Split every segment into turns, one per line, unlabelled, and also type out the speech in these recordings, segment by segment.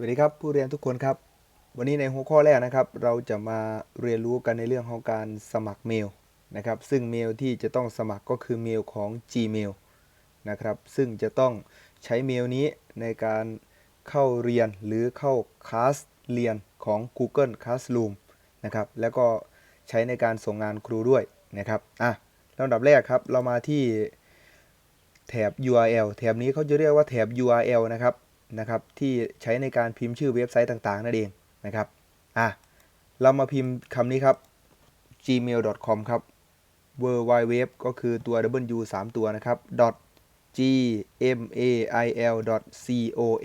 วัสดีครับผู้เรียนทุกคนครับ วันนี้ในหัวข้อแรกนะครับ เราจะมาเรียนรู้กันในเรื่องของการสมัครเมลนะครับ ซึ่งเมลที่จะต้องสมัครก็คือเมลของ Gmail นะครับ ซึ่งจะต้องใช้เมลนี้ในการเข้าเรียนหรือเข้าคลาสเรียนของ Google Classroom นะครับ แล้วก็ใช้ในการส่งงานครูด้วยนะครับอะลำดับแรกครับเรามาที่แถบ URL แถบนี้เขาจะเรียกว่าแถบ URL นะครับ นะครับที่ใช้ในการพิมพ์ชื่อเว็บไซต์ต่างๆนั่นเองนะครับอะเรามาพิมพ์คำนี้ครับ gmail.com ครับ w w w ก็คือตัว w 3 ตัวนะครับ gmail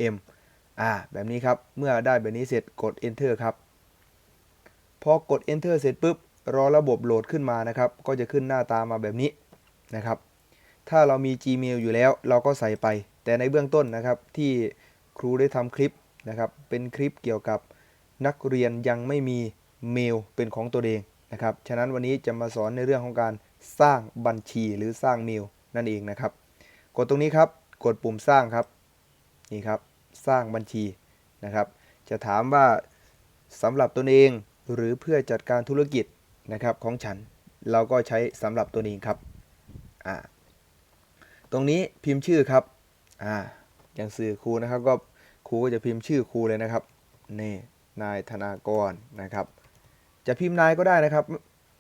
com อ่าแบบนี้ครับ เมื่อได้แบบนี้เสร็จกด enter ครับ พอกด enter เสร็จปุ๊บ รอระบบโหลดขึ้นมานะครับ ก็จะขึ้นหน้าตามาแบบนี้นะครับ ถ้าเรามี Gmail อยู่แล้ว เราก็ใส่ไป แต่ในเบื้องต้นนะครับที่ ครูได้ทำคลิปนะครับ เป็นคลิปเกี่ยวกับนักเรียนยังไม่มีเมลเป็นของตัวเองนะครับ ฉะนั้นวันนี้จะมาสอนในเรื่องของการสร้างบัญชีหรือสร้างเมลนั่นเองนะครับ กดตรงนี้ครับ กดปุ่มสร้างครับ นี่ครับ สร้างบัญชีนะครับ จะถามว่าสำหรับตนเองหรือเพื่อจัดการธุรกิจนะครับของฉัน เราก็ใช้สำหรับตัวเองครับ อ่า ตรงนี้พิมพ์ชื่อครับ อ่า อย่างสื่อครูนะครับก็ครูก็จะพิมพ์ชื่อครูเลยนะครับนี่นายธนากรนะครับ จะพิมพ์นายก็ได้นะครับ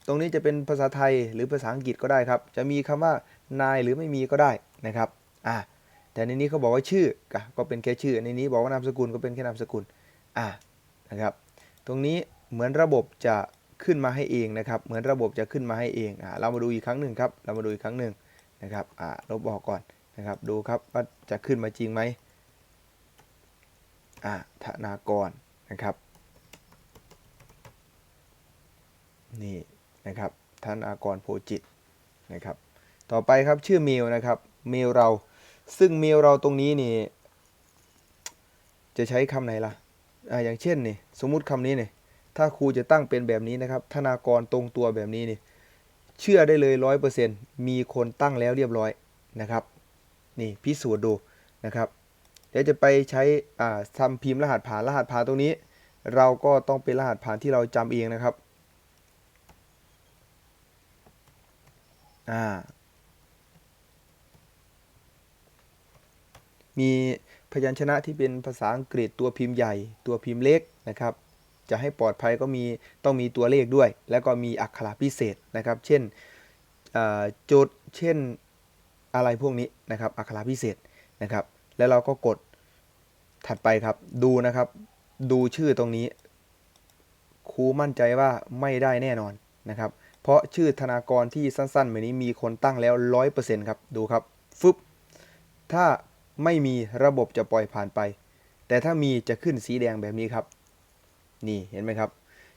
ตรงนี้จะเป็นภาษาไทยหรือภาษาอังกฤษก็ได้ครับ จะมีคำว่านายหรือไม่มีก็ได้นะครับอ่าแต่ในนี้เขาบอกว่าชื่อก็ก็เป็นแค่ชื่อในนี้บอกว่านามสกุลก็เป็นแค่นามสกุลอ่านะครับตรงนี้เหมือนระบบจะขึ้นมาให้เองนะครับ เหมือนระบบจะขึ้นมาให้เองอ่าเรามาดูอีกครั้งหนึ่งครับ เรามาดูอีกครั้งหนึ่งนะครับอ่าลบออกก่อน นะครับ ดูครับว่าจะขึ้นมาจริงไหมอ่าธนากรนะครับ นี่นะครับธนากรโพจิตนะครับ ต่อไปครับชื่อเมลนะครับเมลเราซึ่งเมลเราตรงนี้นี่ จะใช้คำไหนล่ะอ่าอย่างเช่นนี่สมมุติคำนี้นี่ถ้าครูจะตั้งเป็นแบบนี้นะครับ ธนากรตรงตัวแบบนี้นี่ เชื่อได้เลยร้อยเปอร์เซ็นต์มีคนตั้งแล้วเรียบร้อยนะครับ นี่พิสูจน์ดูนะครับ เดี๋ยวจะไปใช้อ่าทำพิมพ์รหัสผ่านรหัสผ่านตรงนี้ เราก็ต้องเป็นรหัสผ่านที่เราจำเองนะครับอ่ามีพยัญชนะที่เป็นภาษาอังกฤษตัวพิมพ์ใหญ่ ตัวพิมพ์เล็กนะครับ จะให้ปลอดภัยก็มีต้องมีตัวเลขด้วย แล้วก็มีอักขระพิเศษนะครับ เช่นจุดเช่น อะไรพวกนี้นะครับอักขระพิเศษนะครับ แล้วเราก็กดถัดไปครับ ดูนะครับ ดูชื่อตรงนี้ครูมั่นใจว่าไม่ได้แน่นอนนะครับ เพราะชื่อธนากรที่สั้นๆแบบนี้มีคนตั้งแล้ว 100%ครับ ดูครับ ฟึบ ถ้าไม่มีระบบจะปล่อยผ่านไป แต่ถ้ามีจะขึ้นสีแดงแบบนี้ครับ นี่เห็นไหมครับ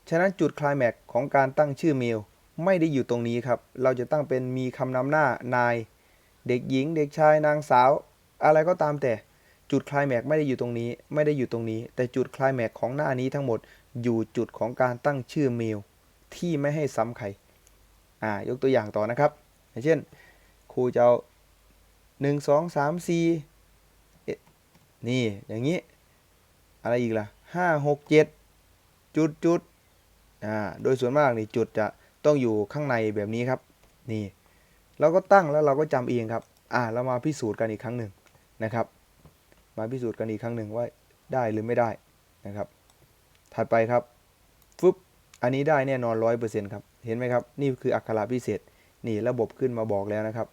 ฉะนั้นจุดคลายแม็กของการตั้งชื่อเมล ไม่ได้อยู่ตรงนี้ครับ เราจะตั้งเป็นมีคำนำหน้านาย เด็กหญิง เด็กชายนางสาว อะไรก็ตามแต่จุดคลายแม็กไม่ได้อยู่ตรงนี้ ไม่ได้อยู่ตรงนี้ แต่จุดคลายแม็กของหน้านี้ทั้งหมดอยู่จุดของการตั้งชื่อเมล ที่ไม่ให้ซ้ำใครอ่ายกตัวอย่างต่อนะครับ อย่างเช่น ครูจะเอาหนึ่งสองสามสี่นี่อย่างนี้ อะไรอีกล่ะห้าหกเจ็ดจุดจุดอ่าโดยส่วนมากนี่จุดจะต้องอยู่ข้างในแบบนี้ครับ นี่ เราก็ตั้งแล้วเราก็จำเองครับ อ่าเรามาพิสูจน์กันอีกครั้งหนึ่งนะครับ มาพิสูจน์กันอีกครั้งหนึ่งว่าได้หรือไม่ได้นะครับ ถัดไปครับฟึบอันนี้ได้แน่นอนร้อยเปอร์เซ็นต์ครับ เห็นไหมครับ นี่คืออักขระพิเศษ นี่ระบบขึ้นมาบอกแล้วนะครับ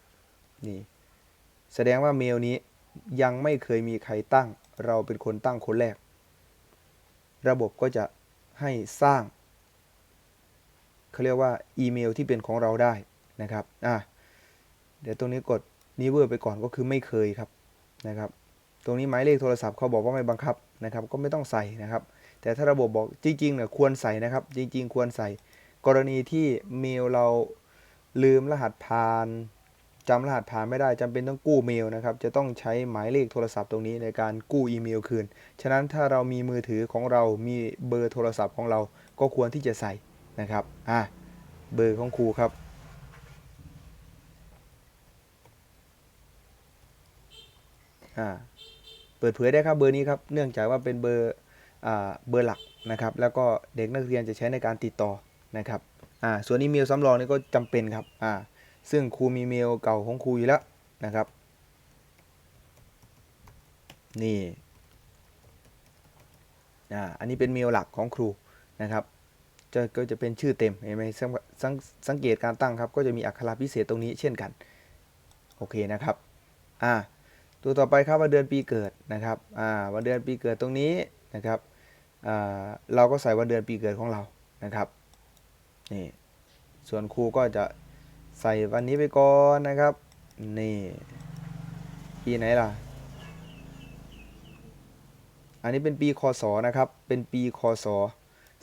นี่ แสดงว่าเมลนี้ยังไม่เคยมีใครตั้ง เราเป็นคนตั้งคนแรก ระบบก็จะให้สร้างเขาเรียกว่าอีเมลที่เป็นของเราได้นะครับ อะ เดี๋ยวตรงนี้กดนิเวอร์ไปก่อนก็คือไม่เคยครับนะครับ ตรงนี้หมายเลขโทรศัพท์เขาบอกว่าไม่บังคับนะครับ ก็ไม่ต้องใส่นะครับ แต่ถ้าระบบบอกจริงๆเนี่ยควรใส่นะครับ จริง ๆ ควรใส่ กรณีที่เมลเราลืมรหัสผ่านจำรหัสผ่านไม่ได้จำเป็นต้องกู้เมลนะครับ จะต้องใช้หมายเลขโทรศัพท์ตรงนี้ในการกู้อีเมลคืน ฉะนั้นถ้าเรามีมือถือของเรา มีเบอร์โทรศัพท์ของเรา ก็ควรที่จะใส่นะครับ อะ เบอร์ของครูครับ อ่าเปิดเผยได้ครับเบอร์นี้ครับเนื่องจากว่าเป็นเบอร์อ่าเบอร์หลักนะครับ แล้วก็เด็กนักเรียนจะใช้ในการติดต่อนะครับอ่าส่วนอีเมลสำรองนี่ก็จำเป็นครับอ่าซึ่งครูมีเมลเก่าของครูอยู่แล้วนะครับนี่อ่าอันนี้เป็นเมลหลักของครูนะครับจะก็จะเป็นชื่อเต็มเห็นไหมสสังสังเกตการตั้งครับ ก็จะมีอักขระพิเศษตรงนี้เช่นกัน โอเคนะครับ อ่า ตัวต่อไปครับวันเดือนปีเกิดนะครับอ่าวันเดือนปีเกิดตรงนี้นะครับอ่าเราก็ใส่วันเดือนปีเกิดของเรานะครับนี่ส่วนครูก็จะใส่วันนี้ไปก่อนนะครับ นี่ปีไหนล่ะ อันนี้เป็นปีคศนะครับ เป็นปีคศ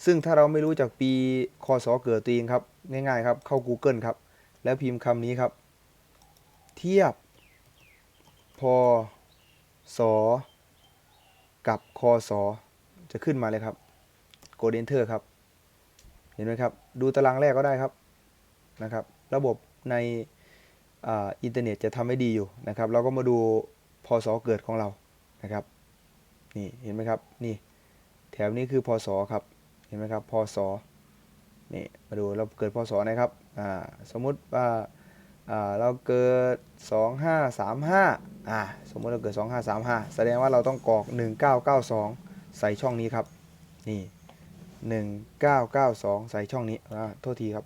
ซึ่งถ้าเราไม่รู้จากปีคศเกิดตัวเองครับ ง่ายๆครับ เข้า Google ครับ แล้วพิมพ์คำนี้ครับ เทียบ พศกับคศจะขึ้นมาเลยครับกด Enter ครับ เห็นไหมครับ ดูตารางแรกก็ได้ครับนะครับ ระบบในออินเทอร์เน็ตจะทำให้ดีอยู่นะครับ เราก็มาดูพศเกิดของเรานะครับ นี่เห็นไหมครับ นี่แถวนี้คือพศครับ เห็นไหมครับ พศ นี่มาดูเราเกิดพศนะครับ อ่า สมมติว่า เราเกิด 2535อ่าสมมติเราเกิด 2535 แสดงว่าเราต้องกรอก 1992 ใส่ช่องนี้ครับ นี่ 1992 ใส่ช่องนี้อ่าโทษทีครับ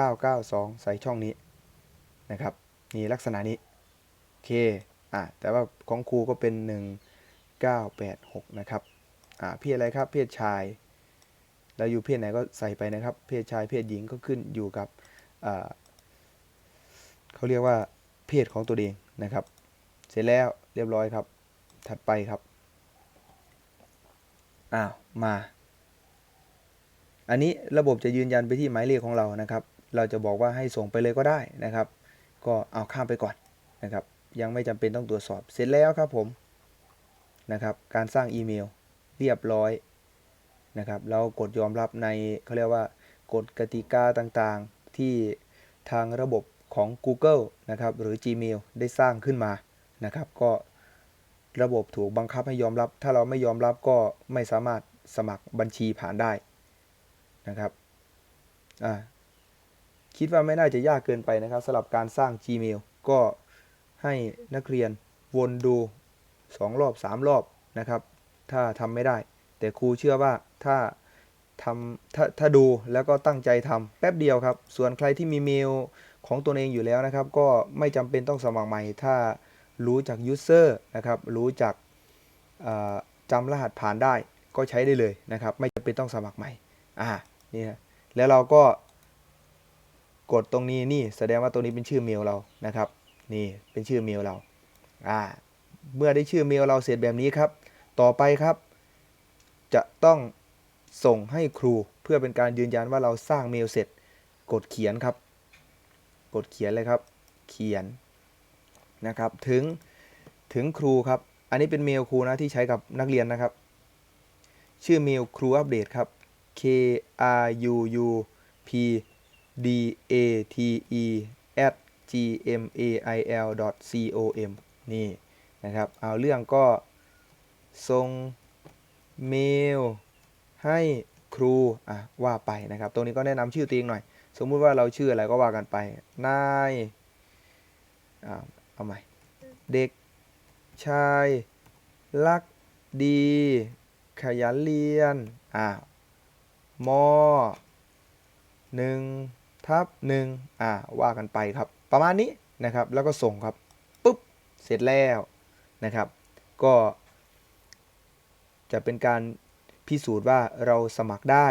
1992 ใส่ช่องนี้นะครับ นี่ลักษณะนี้ โอเค อ่าแต่ว่าของครูก็เป็น 1 986 นะครับ อ่าเพศอะไรครับ เพศชาย เราอยู่เพศไหนก็ใส่ไปนะครับ เพศชาย เพศหญิงก็ขึ้นอยู่กับอ่า เขาเรียกว่าเพศของตัวเองนะครับ เสร็จแล้วเรียบร้อยครับ ถัดไปครับอ้าวมา อันนี้ระบบจะยืนยันไปที่หมายเลขของเรานะครับ เราจะบอกว่าให้ส่งไปเลยก็ได้นะครับ ก็เอาข้ามไปก่อนนะครับ ยังไม่จำเป็นต้องตรวจสอบ เสร็จแล้วครับผมนะครับ การสร้างอีเมลเรียบร้อยนะครับ เรากดยอมรับในเขาเรียกว่ากฎกติกาต่างๆที่ทางระบบ ของ Google นะครับหรือ Gmail ได้สร้างขึ้นมานะครับ ก็ระบบถูกบังคับให้ยอมรับ ถ้าเราไม่ยอมรับก็ไม่สามารถสมัครบัญชีผ่านได้นะครับอ่าคิดว่าไม่น่าจะยากเกินไปนะครับสำหรับการสร้าง Gmail ก็ให้นักเรียนวนดูสองรอบสามรอบนะครับ ถ้าทำไม่ได้ แต่ครูเชื่อว่าถ้าทำถ้าถ้าดูแล้วก็ตั้งใจทำแป๊บเดียวครับ ส่วนใครที่มีเมล ของตัวเองอยู่แล้วนะครับ ก็ไม่จำเป็นต้องสมัครใหม่ ถ้ารู้จักยูเซอร์นะครับ รู้จักอ่าจำรหัสผ่านได้ก็ใช้ได้เลยนะครับ ไม่จำเป็นต้องสมัครใหม่ อ่า นี่นะแล้วเราก็กดตรงนี้นี่แสดงว่าตรงนี้เป็นชื่อเมลเรานะครับ นี่เป็นชื่อเมลเรา อ่า เมื่อได้ชื่อเมลเราเสร็จแบบนี้ครับ ต่อไปครับ จะต้องส่งให้ครูเพื่อเป็นการยืนยันว่าเราสร้างเมลเสร็จ กดเขียนครับ กดเขียนเลยครับ เขียนนะครับ ถึงถึงครูครับ อันนี้เป็นเมลครูนะที่ใช้กับนักเรียนนะครับ ชื่อเมลครูอัปเดตครับ k r u u p d a t e at g m a i l c o m นี่นะครับ เอาเรื่องก็ส่งเมลให้ครู อะ ว่าไปนะครับ ตรงนี้ก็แนะนำชื่อตัวเองหน่อย สมมุติว่าเราชื่ออะไรก็ว่ากันไป นายอ่าเอาใหม่ เด็กชายรักดี ขยันเรียน อ่ามหนึ่งทับหนึ่งอ่าว่ากันไปครับ ประมาณนี้นะครับ แล้วก็ส่งครับปุ๊บ เสร็จแล้วนะครับ ก็ จะเป็นการพิสูจน์ว่าเราสมัครได้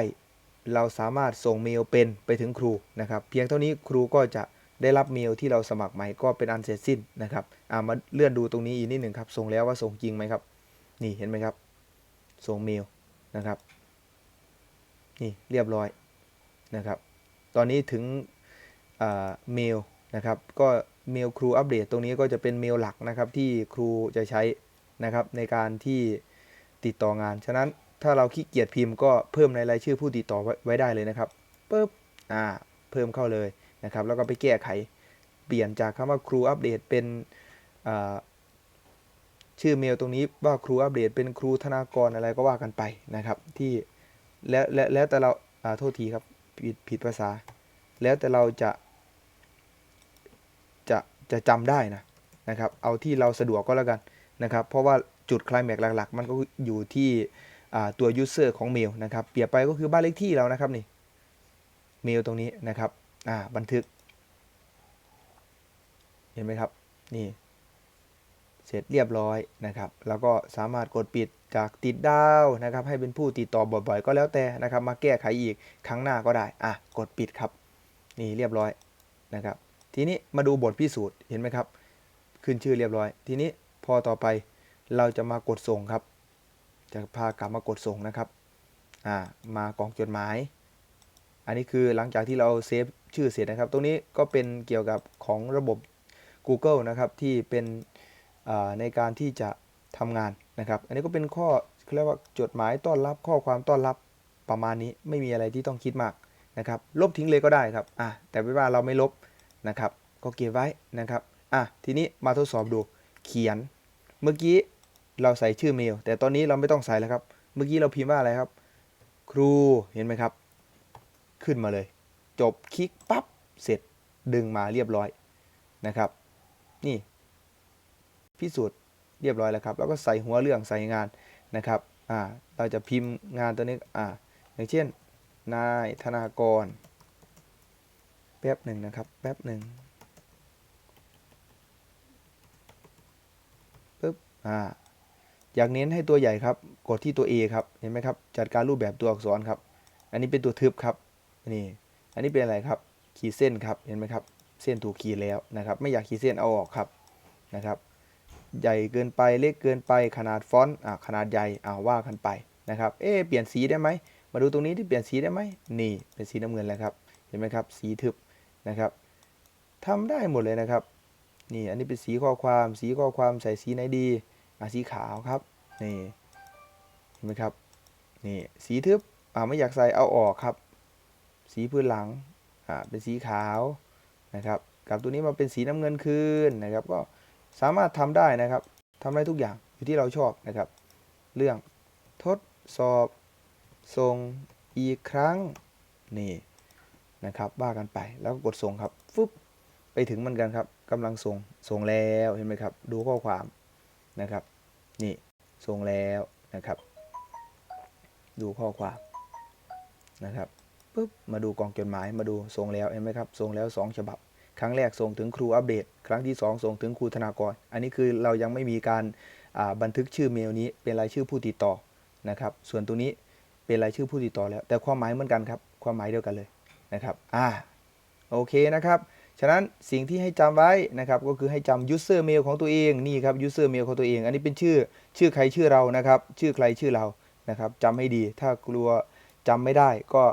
เราสามารถส่งเมลเป็นไปถึงครูนะครับ เพียงเท่านี้ครูก็จะได้รับเมลที่เราสมัครใหม่ก็เป็นอันเสร็จสิ้นนะครับอ่ามาเลื่อนดูตรงนี้อีกนิดหนึ่งครับ ส่งแล้วว่าส่งจริงไหมครับ นี่เห็นไหมครับ ส่งเมลนะครับ นี่เรียบร้อยนะครับ ตอนนี้ถึงอ่าเมลนะครับ ก็เมลครูอัปเดตตรงนี้ก็จะเป็นเมลหลักนะครับที่ครูจะใช้นะครับในการที่ติดต่องาน ฉะนั้น ถ้าเราขี้เกียจพิมพ์ก็เพิ่มในรายชื่อผู้ติดต่อไว้ได้เลยนะครับปุ๊บอ่าเพิ่มเข้าเลยนะครับ แล้วก็ไปแก้ไขเปลี่ยนจากคำว่าครูอัปเดตเป็นอ่าชื่อเมลตรงนี้ว่าครูอัปเดตเป็นครูธนากรอะไรก็ว่ากันไปนะครับ ที่แล้วแล้วแล้วแต่เราอ่าโทษทีครับผิดผิดภาษา แล้วแต่เราจะจะจะจำได้นะนะครับ เอาที่เราสะดวกก็แล้วกันนะครับ เพราะว่าจุดคลายแม็กหลัก ๆ มันก็อยู่ที่ ตัว user ของเมลนะครับเปรียบไปก็คือบ้านเลขที่เรานะครับนี่เมลตรงนี้นะครับบันทึก เห็นไหมครับนี่เสร็จเรียบร้อยนะครับ แล้วก็สามารถกดปิดจากติดดาวนะครับ ให้เป็นผู้ติดต่อบ่อยๆ ก็แล้วแต่นะครับ มาแก้ไขอีกครั้งหน้าก็ได้ อะ กดปิดครับ นี่เรียบร้อยนะครับ ทีนี้มาดูบทพิสูจน์เห็นไหมครับ ขึ้นชื่อเรียบร้อย ทีนี้พอต่อไปเราจะมากดส่งครับ จะพากลับมากดส่งนะครับอ่ามากล่องจดหมาย อันนี้คือหลังจากที่เราเซฟชื่อเสร็จนะครับ ตรงนี้ก็เป็นเกี่ยวกับของระบบ Google นะครับที่เป็นอ่าในการที่จะทำงานนะครับ อันนี้ก็เป็นข้อเขาเรียกว่าจดหมายต้อนรับข้อความต้อนรับประมาณนี้ไม่มีอะไรที่ต้องคิดมากนะครับ ลบทิ้งเลยก็ได้ครับอะแต่ไม่ว่าเราไม่ลบนะครับ ก็เก็บไว้นะครับอะทีนี้มาทดสอบดูเขียนเมื่อกี้ เราใส่ชื่อเมล แต่ตอนนี้เราไม่ต้องใส่แล้วครับ เมื่อกี้เราพิมพ์ว่าอะไรครับ ครูเห็นไหมครับ ขึ้นมาเลย จบคลิกปั๊บเสร็จดึงมาเรียบร้อยนะครับ นี่ พิสูจน์เรียบร้อยแล้วครับ แล้วก็ใส่หัวเรื่องใส่งานนะครับอ่าเราจะพิมพ์งานตัวนี้อ่าอย่างเช่น นายธนากร แป๊บหนึ่งนะครับ แป๊บหนึ่งปึ๊บอ่า อยากเน้นให้ตัวใหญ่ครับ กดที่ตัว A ครับ เห็นไหมครับ จัดการรูปแบบตัวอักษรครับ อันนี้เป็นตัวทึบครับ นี่ อันนี้เป็นอะไรครับ ขีดเส้นครับ เห็นไหมครับ เส้นถูกขีดแล้วนะครับ ไม่อยากขีดเส้นเอาออกครับ นะครับ ใหญ่เกินไป เล็กเกินไป ขนาดฟอนต์อ่าขนาดใหญ่อ่าว่ากันไปนะครับ เอ๊เปลี่ยนสีได้ไหม มาดูตรงนี้ที่เปลี่ยนสีได้ไหม นี่ เป็นสีน้ำเงินแล้วครับ เห็นไหมครับ สีทึบนะครับทำได้หมดเลยนะครับ นี่ อันนี้เป็นสีข้อความ สีข้อความใส่สีไหนดี อ่าสีขาวครับนี่เห็นไหมครับนี่สีทึบอ่าไม่อยากใส่เอาออกครับ สีพื้นหลังอ่าเป็นสีขาวนะครับกับตัวนี้มาเป็นสีน้ำเงินคืนนะครับก็สามารถทำได้นะครับทำได้ทุกอย่างอยู่ที่เราชอบนะครับ เรื่องทดสอบส่งอีกครั้งนี่นะครับว่ากันไปแล้วก็กดส่งครับฟึบไปถึงมันกันครับกำลังส่งส่งแล้วเห็นไหมครับ ดูข้อความนะครับ นี่ส่งแล้วนะครับ ดูข้อความนะครับปุ๊บมาดูกองจดหมายมาดูส่งแล้วเห็นไหมครับส่งแล้วสองฉบับ ครั้งแรกส่งถึงครูอัปเดต ครั้งที่ 2 ส่งถึงครูธนากร อันนี้คือเรายังไม่มีการบันทึกชื่อเมลนี้เป็นรายชื่อผู้ติดต่อนะครับ ส่วนตรงนี้เป็นรายชื่อผู้ติดต่อแล้ว แต่ความหมายเหมือนกันครับ ความหมายเดียวกันเลยนะครับ อ่า โอเคนะครับ ฉะนั้นสิ่งที่ให้จำไว้นะครับก็คือให้จำ user mail ของตัวเองนี่ครับ user mail ของตัวเอง อันนี้เป็นชื่อชื่อใครชื่อเรานะครับ ชื่อใครชื่อเรานะครับจำให้ดี ถ้ากลัวจำไม่ได้ก็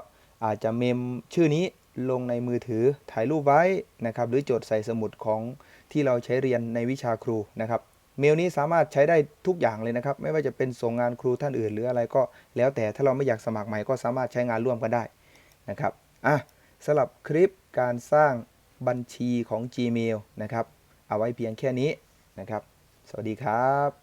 อาจจะเมมชื่อนี้ลงในมือถือถ่ายรูปไว้นะครับ หรือจดใส่สมุดของที่เราใช้เรียนในวิชาครูนะครับเมลนี้สามารถใช้ได้ทุกอย่างเลยนะครับ ไม่ว่าจะเป็นส่งงานครูท่านอื่น หรืออะไรก็แล้วแต่ถ้าเราไม่อยากสมัครใหม่ก็สามารถใช้งานร่วมกันได้นะครับอะสำหรับคลิปการสร้าง บัญชีของ Gmail นะครับ เอาไว้เพียงแค่นี้นะครับ สวัสดีครับ